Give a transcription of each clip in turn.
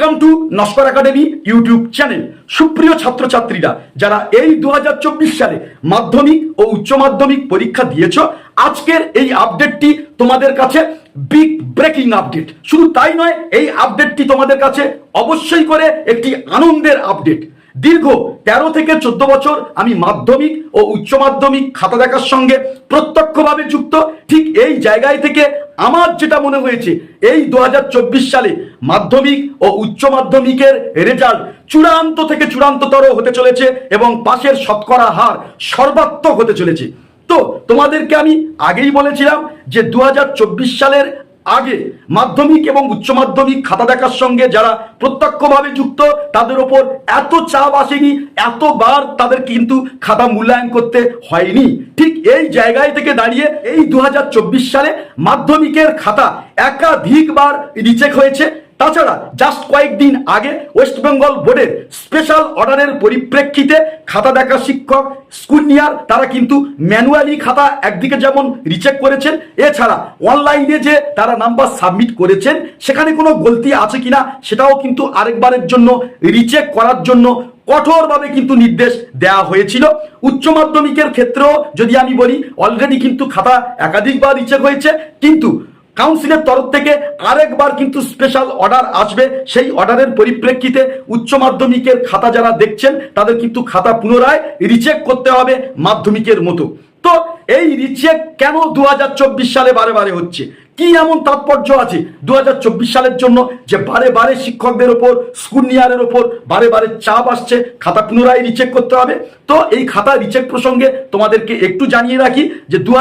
Welcome to Naskar academy YouTube channel সুপ্রিয় ছাত্রছাত্রীরা, যারা এই দু সালে মাধ্যমিক ও উচ্চ মাধ্যমিক পরীক্ষা দিয়েছ, আজকের এই আপডেটটি তোমাদের কাছে বিগ ব্রেকিং আপডেট শুধু তাই নয়, এই আপডেটটি তোমাদের কাছে অবশ্যই করে একটি আনন্দের আপডেট দীর্ঘ তেরো থেকে চোদ্দ বছর আমি মাধ্যমিক ও উচ্চ মাধ্যমিক খাতা দেখার সঙ্গে প্রত্যক্ষভাবে যুক্ত। ঠিক এই জায়গায় থেকে আমার যেটা মনে হয়েছে, এই দু হাজার চব্বিশ সালে মাধ্যমিক ও উচ্চ মাধ্যমিকের রেজাল্ট চূড়ান্ত থেকে চূড়ান্ততর হতে চলেছে এবং পাশের শতকরা হার সর্বাত্মক হতে চলেছে। তো তোমাদেরকে আমি আগেই বলেছিলাম যে দু হাজার চব্বিশ সালের আগে মাধ্যমিক এবং উচ্চ মাধ্যমিক খাতা দেখার সঙ্গে যারা প্রত্যক্ষভাবে যুক্ত, তাদের ওপর এত চাপ আসেনি, এতবার তাদের কিন্তু খাতা মূল্যায়ন করতে হয়নি। ঠিক এই জায়গায় থেকে দাঁড়িয়ে এই দু হাজার চব্বিশ সালে মাধ্যমিকের খাতা একাধিকবার রিচেক হয়েছে। তাছাড়া জাস্ট কয়েকদিন আগে ওয়েস্ট বেঙ্গল বোর্ডের স্পেশাল অর্ডারের পরিপ্রেক্ষিতে খাতা দেখা শিক্ষক স্কুল নিয়ার তারা কিন্তু ম্যানুয়ালি খাতা একদিকে যেমন রিচেক করেছেন, এছাড়া অনলাইনে যে তারা নাম্বার সাবমিট করেছেন, সেখানে কোনো গলতি আছে কিনা সেটাও কিন্তু আরেকবারের জন্য রিচেক করার জন্য কঠোরভাবে কিন্তু নির্দেশ দেওয়া হয়েছিল। উচ্চ মাধ্যমিকের ক্ষেত্রেও যদি আমি বলি অলরেডি কিন্তু খাতা একাধিকবার রিচেক হয়েছে, কিন্তু কাউন্সিলের তরফ থেকে আরেকবার কিন্তু স্পেশাল অর্ডার আসবে। সেই অর্ডারের পরিপ্রেক্ষিতে উচ্চ মাধ্যমিকের খাতা যারা দেখছেন, তাদের কিন্তু খাতা পুনরায় রিচেক করতে হবে মাধ্যমিকের মতো। তো এই রিচেক কেন দু হাজার চব্বিশ সালে বারে বারে হচ্ছে? কি এমন তাৎপর্য আছে? দু হাজার চব্বিশ সালের জন্য যে বারে বারে শিক্ষকদের ওপর স্কুল নিয়ারের ওপর বারে বারে চাপ আসছে, খাতা পুনরায় রিচেক করতে হবে। তো এই খাতা রিচেক প্রসঙ্গে তোমাদেরকে একটু জানিয়ে রাখি যে দু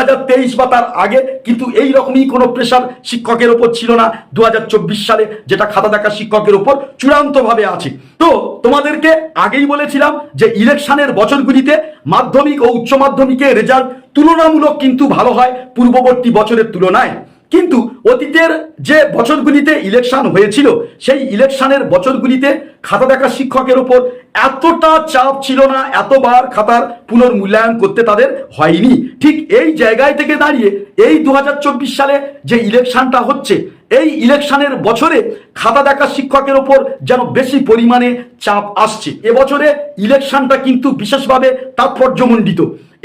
বা তার আগে কিন্তু এই রকমই কোনো প্রেশার শিক্ষকের ওপর ছিল না। দু হাজার চব্বিশ সালে যেটা খাতা দেখা শিক্ষকের ওপর চূড়ান্তভাবে আছে। তো তোমাদেরকে আগেই বলেছিলাম যে ইলেকশনের বছরগুলিতে মাধ্যমিক ও উচ্চ মাধ্যমিকের রেজাল্ট তুলনামূলক কিন্তু ভালো হয় পূর্ববর্তী বছরের তুলনায়। কিন্তু অতীতের যে বছরগুলিতে ইলেকশন হয়েছিল, সেই ইলেকশনের বছরগুলিতে খাতা দেখা শিক্ষকের ওপর এতটা চাপ ছিল না, এতবার খাতার পুনর্মূল্যায়ন করতে তাদের হয়নি। ঠিক এই জায়গায় থেকে দাঁড়িয়ে এই দু হাজার চব্বিশ সালে যে ইলেকশনটা হচ্ছে এই ইলেকশনের বছরে খাতা দেখা শিক্ষকের ওপর যেন বেশি পরিমাণে চাপ আসছে। এবছরে ইলেকশনটা কিন্তু বিশেষভাবে তাৎপর্যমণ্ডিত।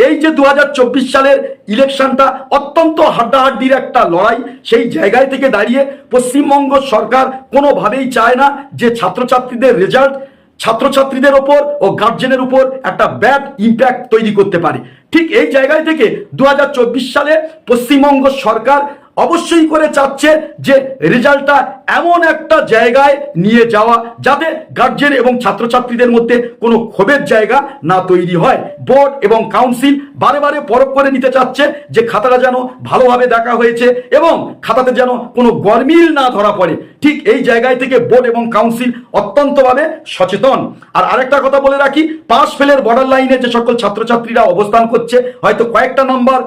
এই যে দু হাজার চব্বিশ সালের ইলেকশনটা অত্যন্ত হাড্ডাহাড্ডির একটা লড়াই, সেই জায়গায় থেকে দাঁড়িয়ে পশ্চিমবঙ্গ সরকার কোনোভাবেই চায় না যে ছাত্রছাত্রীদের রেজাল্ট, ছাত্রছাত্রীদের ওপর ও গার্জেনের উপর একটা ব্যাড ইম্প্যাক্ট তৈরি করতে পারে। ঠিক এই জায়গায় থেকে দু হাজার চব্বিশ সালে পশ্চিমবঙ্গ সরকার অবশ্যই করে চাচ্ছে যে রেজাল্টটা এমন একটা জায়গায় নিয়ে যাওয়া যাতে গার্জেন এবং ছাত্রছাত্রীদের মধ্যে কোনো ক্ষোভের জায়গা না তৈরি হয়। বোর্ড এবং কাউন্সিল বারে বারে পরখ করে নিতে চাচ্ছে যে খাতাটা যেন ভালোভাবে দেখা হয়েছে এবং খাতাতে যেন কোনো গরমিল না ধরা পড়ে। ঠিক এই জায়গায় থেকে বোর্ড এবং কাউন্সিল অত্যন্তভাবে সচেতন। আর আরেকটা কথা বলে রাখি পাস ফেলের বর্ডার লাইনে যে সকল ছাত্রছাত্রীরা অবস্থান করছে, হয়তো কয়েকটা নম্বর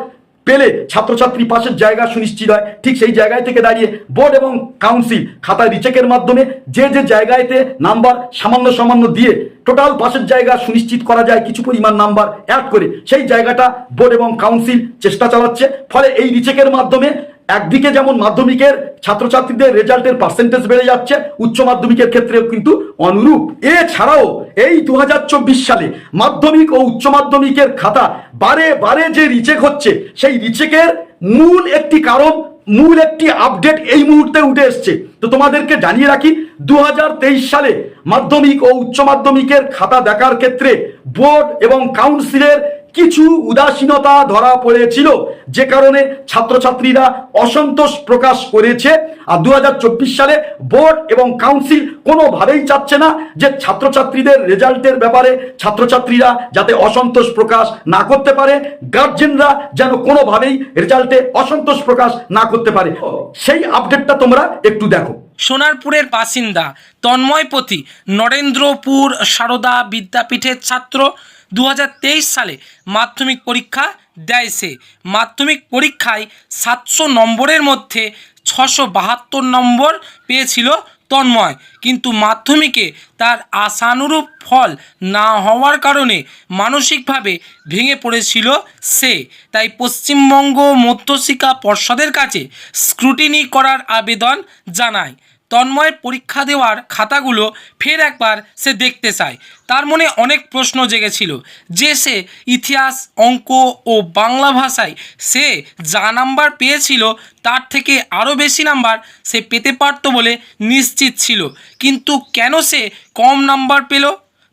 পেলে ছাত্রছাত্রী পাশের জায়গা সুনিশ্চিত হয়। ঠিক সেই জায়গায় থেকে দাঁড়িয়ে বোর্ড এবং কাউন্সিল খাতায় রিচেকের মাধ্যমে যে যে জায়গায়তে নাম্বার সামান্য সামান্য দিয়ে টোটাল পাশের জায়গা সুনিশ্চিত করা যায়, কিছু পরিমাণ নাম্বার অ্যাড করে সেই জায়গাটা বোর্ড এবং কাউন্সিল চেষ্টা চালাচ্ছে। ফলে এই রিচেকের মাধ্যমে একদিকে যেমন মাধ্যমিকের ছাত্রছাত্রীদের রেজাল্টের পার্সেন্টেজ বেড়ে যাচ্ছে, উচ্চ মাধ্যমিকের ক্ষেত্রেও কিন্তু অনুরূপ। এছাড়াও এই দু হাজার চব্বিশ সালে মাধ্যমিক ও উচ্চ মাধ্যমিকের খাতা বারে বারে যে রিচেক হচ্ছে, সেই রিচেকের মূল একটি কারণ, মূল একটি আপডেট এই মুহূর্তে উঠে এসছে। তো তোমাদেরকে জানিয়ে রাখি দু হাজার তেইশ সালে মাধ্যমিক ও উচ্চ মাধ্যমিকের খাতা দেখার ক্ষেত্রে বোর্ড এবং কাউন্সিলের কিছু উদাসীনতা ধরা পড়েছিল, যে কারণে ছাত্রছাত্রীরা অসন্তোষ প্রকাশ করেছে। আর দু সালে বোর্ড এবং কাউন্সিল কোনোভাবেই চাচ্ছে না যে ছাত্রছাত্রীদের রেজাল্টের ব্যাপারে ছাত্রছাত্রীরা যাতে অসন্তোষ প্রকাশ না করতে পারে, গার্জেনরা যেন কোনোভাবেই রেজাল্টে অসন্তোষ প্রকাশ না করতে পারে। সেই আপডেটটা তোমরা একটু দেখো। সোনারপুরের বাসিন্দা তন্ময়পতি নরেন্দ্রপুর সারদা বিদ্যাপীঠের ছাত্র দু হাজার তেইশ সালে মাধ্যমিক পরীক্ষা দেয় সে। মাধ্যমিক পরীক্ষায় সাতশো নম্বরের মধ্যে ছশো বাহাত্তর নম্বর পেয়েছিল তন্ময়। কিন্তু মাধ্যমিকে তার আশানুরূপ ফল না হওয়ার কারণে মানসিকভাবে ভেঙে পড়েছিল সে। তাই পশ্চিমবঙ্গ মধ্যশিক্ষা পর্ষদের কাছে স্ক্রুটিনি করার আবেদন জানায়। তন্ময় পরীক্ষা দেওয়ার খাতাগুলো ফের একবার সে দেখতে চায়। তার মনে অনেক প্রশ্ন জেগেছিল। যে সে ইতিহাস, অঙ্ক ও বাংলা ভাষায় সে যা নাম্বার পেয়েছিল, তার থেকে আরও বেশি নাম্বার সে পেতে পারত বলে নিশ্চিত ছিল। কিন্তু কেন সে কম নাম্বার পেল?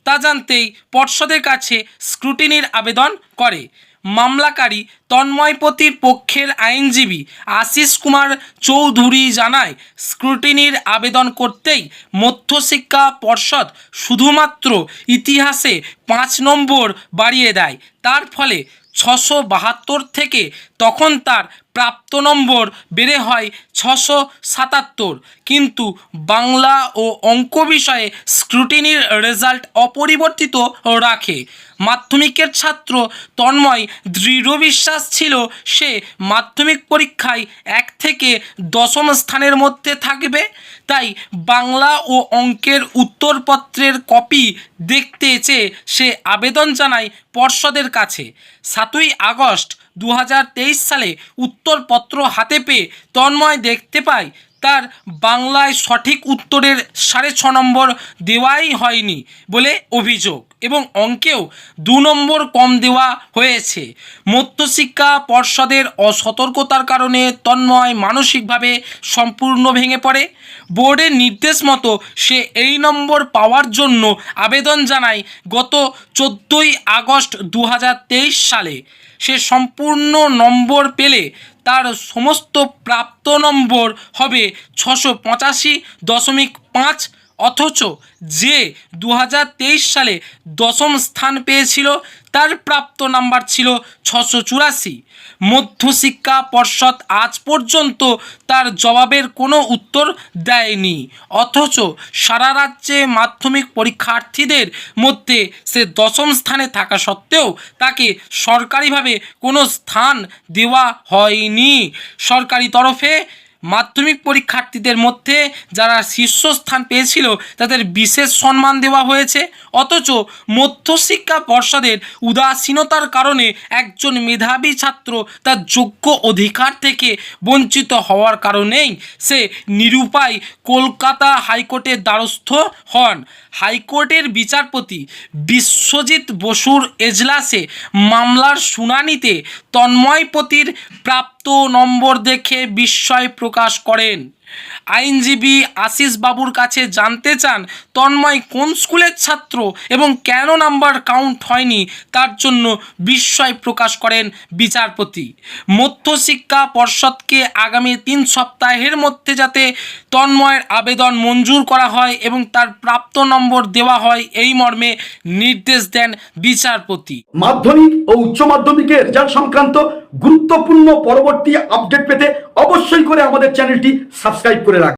তা জানতেই পর্ষদের কাছে স্ক্রুটিনির আবেদন করে। মামলাকারী তন্ময়পতির পক্ষের আইনজীবী আশিস কুমার চৌধুরী জানায়, স্ক্রুটিনির আবেদন করতেই মধ্যশিক্ষা পর্ষদ শুধুমাত্র ইতিহাসে পাঁচ নম্বর বাড়িয়ে দেয়। তার ফলে ছশো বাহাত্তর থেকে তখন তার প্রাপ্ত নম্বর বেড়ে হয় ছশো সাতাত্তর। কিন্তু বাংলা ও অঙ্ক বিষয়ে স্ক্রুটিনির রেজাল্ট অপরিবর্তিত রাখে। মাধ্যমিকের ছাত্র তন্ময় দৃঢ় বিশ্বাস ছিল সে মাধ্যমিক পরীক্ষায় এক থেকে দশম স্থানের মধ্যে থাকবে। তাই বাংলা ও অঙ্কের উত্তরপত্রের কপি দেখতে চেয়ে সে আবেদন জানায় পর্ষদের কাছে। সাতই আগস্ট দু হাজার তেইশ সালে উত্তরপত্র হাতে পেয়ে তন্ময় দেখতে পায়, তার বাংলায় সঠিক উত্তরের সাড়ে ছ নম্বর দেওয়াই হয়নি বলে অভিযোগ এবং অঙ্কেও দু নম্বর কম দেওয়া হয়েছে। মধ্যশিক্ষা পর্ষদের অসতর্কতার কারণে তন্ময় মানসিকভাবে সম্পূর্ণ ভেঙে পড়ে। বোর্ডের নির্দেশ মতো সে এই নম্বর পাওয়ার জন্য আবেদন জানায় গত চোদ্দোই আগস্ট দু হাজার তেইশ সালে। সে সম্পূর্ণ নম্বর পেলে তার সমস্ত প্রাপ্ত নম্বর হবে ছশো পঁচাশি দশমিক পাঁচ অথচ যে দু হাজার তেইশ সালে দশম স্থান পেয়েছিল, তার প্রাপ্ত নাম্বার ছিল ছশো চুরাশি। মধ্যশিক্ষা পর্ষদ আজ পর্যন্ত তার জবাবের কোনো উত্তর দেয়নি, অথচ সারা রাজ্যে মাধ্যমিক পরীক্ষার্থীদের মধ্যে সে দশম স্থানে থাকা সত্ত্বেও তাকে সরকারিভাবে কোনো স্থান দেওয়া হয়নি। সরকারি তরফে মাধ্যমিক পরীক্ষার্থীদের মধ্যে যারা শীর্ষস্থান পেয়েছিল, তাদের বিশেষ সম্মান দেওয়া হয়েছে। অথচ মধ্যশিক্ষা পর্ষদের উদাসীনতার কারণে একজন মেধাবী ছাত্র তার যোগ্য অধিকার থেকে বঞ্চিত হওয়ার কারণেই সে নিরুপায় কলকাতা হাইকোর্টের দ্বারস্থ হন। হাইকোর্টের বিচারপতি বিশ্বজিৎ বসুর এজলাসে মামলার শুনানিতে তন্ময়পতির প্রাপ্ত নম্বর দেখে বিস্ময় প্রকাশ করেন। আইনজীবী আশিস বাবুর কাছে জানতে চান, তন্ময় কোন স্কুলের ছাত্র এবং কেন নাম্বার কাউন্ট হয়নি, তার জন্য বিস্ময় প্রকাশ করেন বিচারপতি। মধ্যশিক্ষা পর্ষদকে আগামী তিন সপ্তাহের মধ্যে যাতে তন্ময়ের আবেদন মঞ্জুর করা হয় এবং তার প্রাপ্ত নম্বর দেওয়া হয়, এই মর্মে নির্দেশ দেন বিচারপতি। মাধ্যমিক ও উচ্চ মাধ্যমিকের রেজাল্ট সংক্রান্ত গুরুত্বপূর্ণ পরবর্তী আপডেট পেতে অবশ্যই করে আমাদের চ্যানেলটি সাবস্ক্রাইব করে রাখুন